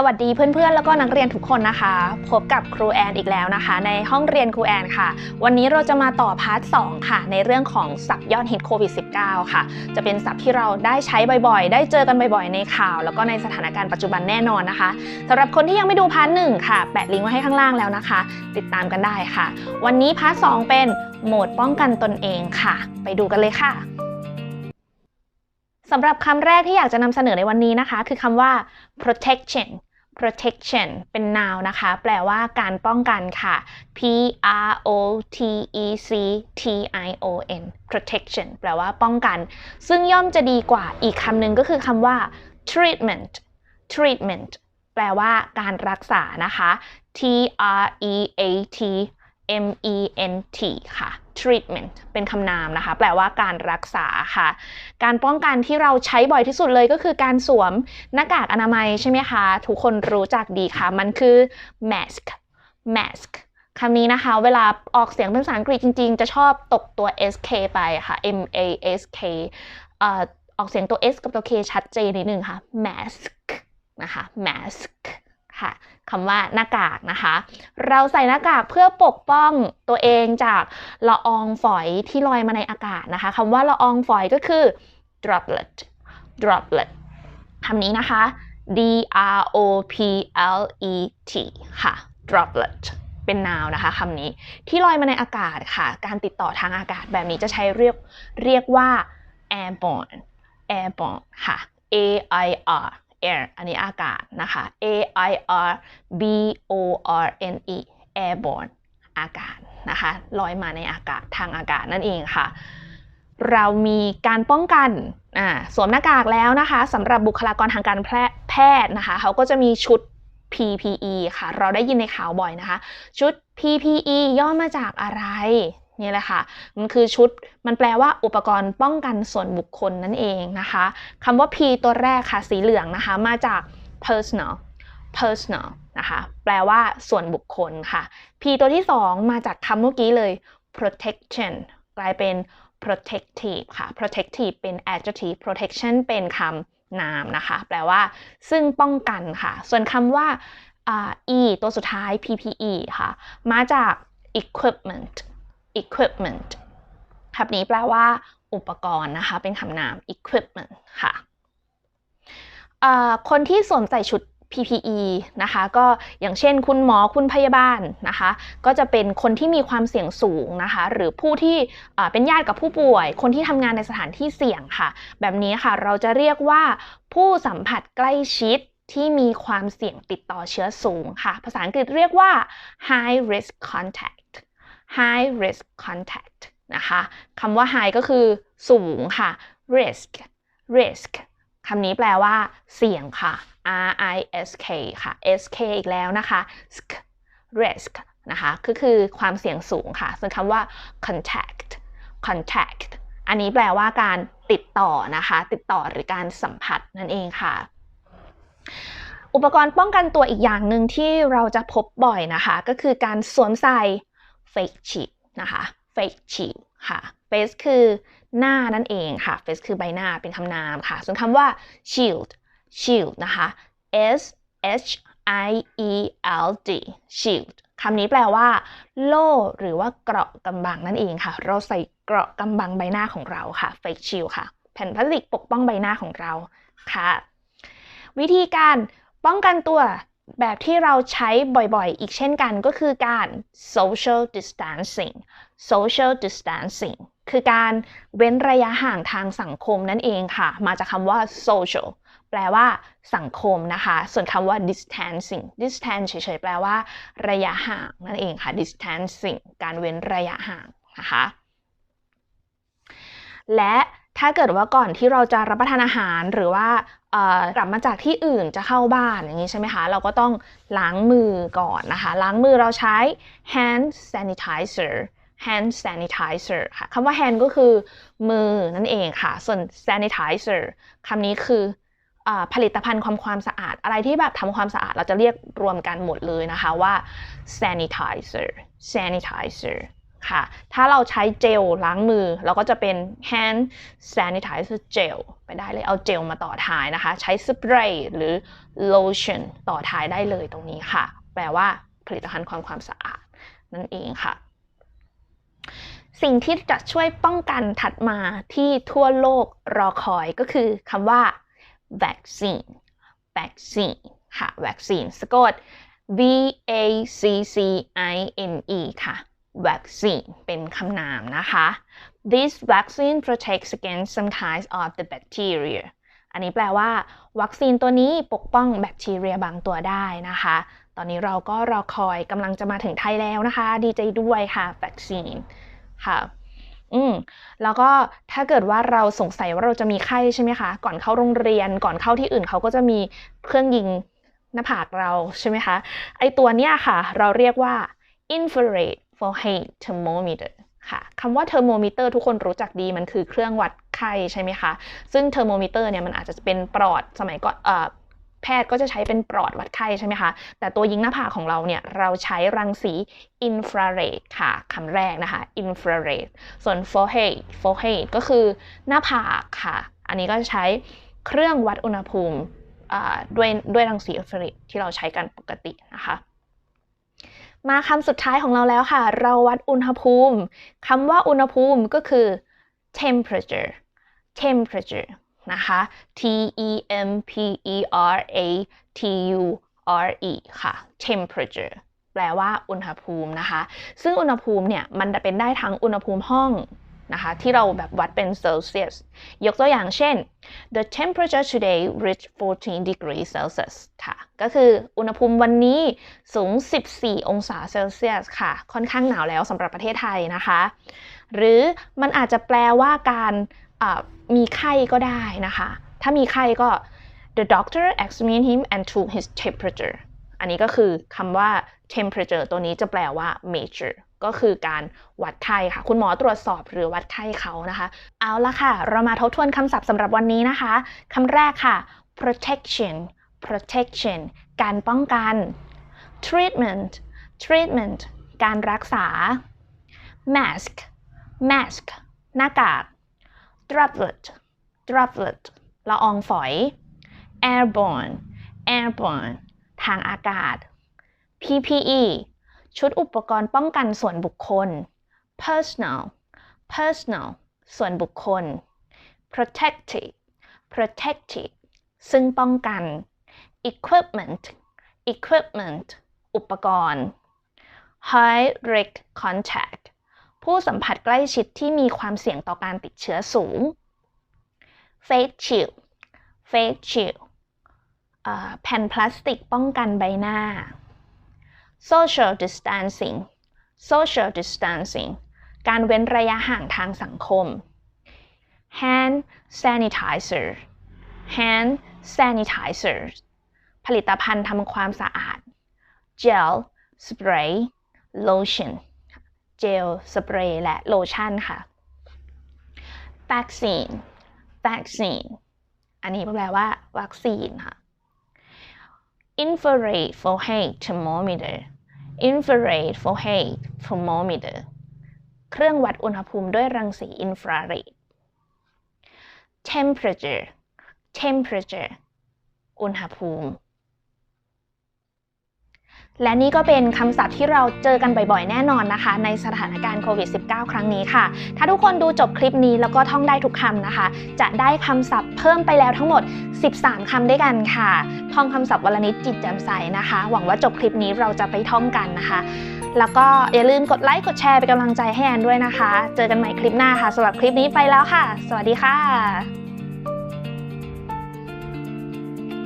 สวัสดีเพื่อนๆ แล้วก็นักเรียนทุกคนนะคะ พบกับครูแอนอีกแล้วนะคะ ในห้องเรียนครูแอนค่ะ วันนี้เราจะมาต่อพาร์ท 2 ค่ะ ในเรื่องของศัพท์ยอดฮิตโควิด -19 ค่ะ จะเป็นศัพท์ที่เราได้ใช้บ่อยๆ ได้เจอกันบ่อยๆ ในข่าว แล้วก็ในสถานการณ์ปัจจุบันแน่นอนนะคะสำหรับคนที่ยังไม่ดูพาร์ทหนึ่งค่ะ แปะลิงก์ไว้ให้ข้างล่างแล้วนะคะ ติดตามกันได้ค่ะ วันนี้พาร์ทสองเป็นโหมดป้องกันตนเองค่ะ ไปดูกันเลยค่ะสำหรับคำแรกที่อยากจะนำเสนอในวันนี้นะคะ คือคำว่า protection protection เป็น noun นะคะ แปลว่าการป้องกันค่ะ p r o t e c t i o n protection แปลว่าป้องกัน ซึ่งย่อมจะดีกว่าอีกคำหนึ่งก็คือคำว่า treatment treatment แปลว่าการรักษานะคะ t r e a t M E N T ค่ะ treatment เป็นคำนามนะคะ แปลว่าการรักษาค่ะ การป้องกันที่เราใช้บ่อยที่สุดเลยก็คือการสวมหน้ากากอนามัยใช่ไหมคะ ทุกคนรู้จักดีค่ะ มันคือ mask mask คำนี้นะคะ เวลาออกเสียงเป็นภาษาอังกฤษจริง ๆ จะชอบตกตัว sk ไปค่ะ m a s k ออกเสียงตัว s กับตัว k ชัดเจนนิดนึงค่ะ mask นะคะ mask ค่ะคำว่าหน้ากากนะคะ เราใส่หน้ากากเพื่อปกป้องตัวเองจากละอองฝอยที่ลอยมาในอากาศนะคะคำว่าละอองฝอยก็คือ droplet droplet คำนี้นะคะ d r o p l e t ค่ะ droplet เป็น noun นะคะคำนี้ที่ลอยมาในอากาศค่ะ การติดต่อทางอากาศแบบนี้จะใช้เรียกเรียกว่า airborne airborne ค่ะ a i r air อันนี้อากาศนะคะ a i r b o r n e airborne อากาศนะคะลอยมาในอากาศทางอากาศนั่นเองค่ะ เรามีการป้องกันสวมหน้ากากแล้วนะคะสำหรับบุคลากรทางการแพทย์นะคะเขาก็จะมีชุด PPE ค่ะ เราได้ยินในข่าวบ่อยนะคะ ชุด PPE ย่อมาจากอะไร นี่แหละค่ะ มันคือชุด มันแปลว่าอุปกรณ์ป้องกันส่วนบุคคลนั่นเองนะคะคำว่า P ตัวแรกค่ะ สีเหลืองนะคะ มาจาก personal personal นะคะ แปลว่าส่วนบุคคลค่ะ P ตัวที่ 2 มาจากคำเมื่อกี้เลย protection กลายเป็น protective ค่ะ protective เป็น adjective protection เป็นคำนามนะคะ แปลว่า ซึ่งป้องกันค่ะ ส่วนคำว่า e ตัวสุดท้าย PPE ค่ะ มาจาก equipment equipment คำนี้แปลว่าอุปกรณ์นะคะ เป็นคำนาม equipment ค่ะคนที่สวมใส่ชุด PPE นะคะ ก็อย่างเช่น คุณหมอคุณพยาบาลนะคะ ก็จะเป็นคนที่มีความเสี่ยงสูงนะคะ หรือผู้ที่เป็นญาติกับผู้ป่วย คนที่ทำงานในสถานที่เสี่ยงค่ะ แบบนี้ค่ะเราจะเรียกว่าผู้สัมผัสใกล้ชิดที่มีความเสี่ยงติดต่อเชื้อสูงค่ะ ภาษาอังกฤษเรียกว่า high risk contact high risk contact นะคะคำว่า high ก็คือสูงค่ะ risk risk คำนี้แปลว่า เสี่ยงค่ะ R I S K ค่ะ S K อีกแล้วนะคะ risk นะคะก็คือความเสี่ยงสูงค่ะ ส่วนคำว่า contact contact อันนี้แปลว่าการติดต่อนะคะ ติดต่อหรือการสัมผัสนั่นเองค่ะ อุปกรณ์ป้องกันตัวอีกอย่างหนึ่งที่เราจะพบบ่อยนะคะ ก็คือการสวมใส่ fake shield นะคะ fake shield ค่ะ face คือหน้านั่นเองค่ะ face คือใบหน้าเป็นคำนามค่ะ ส่วนคำว่า shield shield นะคะ s h i e l d shield คำนี้แปลว่า โล่หรือว่าเกราะกำบังนั่นเองค่ะ เราใส่เกราะกำบังใบหน้าของเราค่ะ fake shield ค่ะ แผ่นพลาสติกปกป้องใบหน้าของเราค่ะ วิธีการป้องกันตัว แบบที่เราใช้บ่อยๆ อีกเช่นกันก็คือการ social distancing social distancing คือการเว้นระยะห่างทางสังคมนั่นเองค่ะ มาจากคำว่า social แปลว่าสังคมนะคะ ส่วนคำว่า distancing distance เฉยๆ แปลว่า ระยะห่างนั่นเองค่ะ distancing การเว้นระยะห่างนะคะ และ ถ้าเกิดว่าก่อนที่เราจะรับประทานอาหารหรือว่ากลับมาจากที่อื่นจะเข้าบ้านอย่างนี้ใช่ไหมคะ เราก็ต้องล้างมือก่อนนะคะ ล้างมือเราใช้ hand sanitizer hand sanitizer ค่ะคำว่า hand ก็คือมือนั่นเองค่ะ ส่วน sanitizer คำนี้คืออผลิตภัณฑ์ความความสะอาด อะไรที่แบบทำความสะอาดเราจะเรียกรวมกันหมดเลยนะคะว่า sanitizer sanitizer ค่ะ ถ้าเราใช้เจลล้างมือ เราก็จะเป็น hand sanitizer gel ไปได้เลยเอาเจลมาต่อท้ายนะคะ ใช้สเปรย์หรือ lotion ต่อท้ายได้เลยตรงนี้ค่ะ แปลว่าผลิตภัณฑ์ความความสะอาด นั่นเองค่ะ สิ่งที่จะช่วยป้องกันถัดมาที่ทั่วโลกรอคอยก็คือคำว่า vaccine vaccine ค่ะ vaccine สะกด V A C C I N E ค่ะ vaccine เป็นคำนามนะคะ This vaccine protects against some kinds of the bacteria อันนี้แปลว่า วัคซีนตัวนี้ปกป้องแบคทีเรียบางตัวได้นะคะ ตอนนี้เราก็รอคอยกำลังจะมาถึงไทยแล้วนะคะ ดีใจด้วยค่ะ วัคซีนค่ะอืมแล้วก็ถ้าเกิดว่าเราสงสัยว่าเราจะมีไข้ใช่ไหมคะ ก่อนเข้าโรงเรียนก่อนเข้าที่อื่นเขาก็จะมีเครื่องยิงหน้าผากเราใช่ไหมคะ ไอตัวเนี้ยค่ะ เราเรียกว่า infrared forehead thermometer ค่ะคำว่า thermometer ทุกคนรู้จักดีมันคือเครื่องวัดไข้ใช่ไหมคะ ซึ่ง thermometer เนี่ยมันอาจจะเป็นปลอดสมัยก่อนเอ่อแพทย์ก็จะใช้เป็นปลอดวัดไข้ใช่ไหมคะ แต่ตัวยิงหน้าผากของเราเนี่ย เราใช้รังสี infrared ค่ะคำแรกนะคะ infrared ส่วน forehead forehead ก็คือหน้าผากค่ะ อันนี้ก็ใช้เครื่องวัดอุณหภูมิด้วยด้วยรังสีอินฟราเรดที่เราใช้กันปกตินะคะ มาคำสุดท้ายของเราแล้วค่ะ เราวัดอุณหภูมิคำว่าอุณหภูมิก็คือ temperature temperature นะคะ T E M P E R A T U R E ค่ะ temperature แปลว่าอุณหภูมินะคะ ซึ่งอุณหภูมิเนี่ย มันจะเป็นได้ทั้งอุณหภูมิห้อง นะคะที่เราแบบวัดเป็นเซลเซียสยกตัวอย่างเช่น the temperature today reached 14 degrees Celsius ค่ะ ก็คืออุณหภูมิวันนี้สูง 14 องศาเซลเซียสค่ะ ค่อนข้างหนาวแล้วสำหรับประเทศไทยนะคะ หรือมันอาจจะแปลว่าการมีไข้ก็ได้นะคะ ถ้ามีไข้ก็ the doctor examined him and took his temperature อันนี้ก็คือคำว่า temperature ตัวนี้จะแปลว่า measure ก็คือการวัดไข้ค่ะ คุณหมอตรวจสอบหรือวัดไข้เขานะคะ เอาละค่ะ เรามาทบทวนคำศัพท์สำหรับวันนี้นะคะคำแรกค่ะ protection protection การป้องกัน treatment treatment การรักษา mask mask หน้ากาก droplet droplet ละอองฝอย airborne airborne ทางอากาศ PPE ชุดอุปกรณ์ป้องกันส่วนบุคคล personal personal ส่วนบุคคล protective protective ซึ่งป้องกัน equipment equipment อุปกรณ์ high risk contact ผู้สัมผัสใกล้ชิดที่มีความเสี่ยงต่อการติดเชื้อสูง face shield face shield แผ่นพลาสติกป้องกันใบหน้า social distancing social distancing การเว้นระยะห่างทางสังคม hand sanitizer hand sanitizer ผลิตภัณฑ์ทำความสะอาด gel spray lotion เจลสเปรย์และโลชั่นค่ะ vaccine vaccine อันนี้แปลว่าวัคซีนค่ะ infrared forehead thermometer infrared forehead thermometer เครื่องวัดอุณหภูมิด้วยรังสีอินฟราเรด temperature temperature อุณหภูมิ และนี่ก็เป็นคำศัพท์ที่เราเจอกันบ่อยๆ แน่นอนนะคะ ในสถานการณ์โควิด -19 ครั้งนี้ค่ะ ถ้าทุกคนดูจบคลิปนี้แล้วก็ท่องได้ทุกคำนะคะ จะได้คำศัพท์เพิ่มไปแล้วทั้งหมด 13 คำด้วยกันค่ะ ท่องคำศัพท์วลนิดจิตแจ่มใสนะคะ หวังว่าจบคลิปนี้เราจะไปท่องกันนะคะ แล้วก็อย่าลืมกดไลค์กดแชร์เป็นกำลังใจให้แอนด้วยนะคะ เจอกันใหม่คลิปหน้าค่ะสำหรับคลิปนี้ไปแล้วค่ะ สวัสดีค่ะ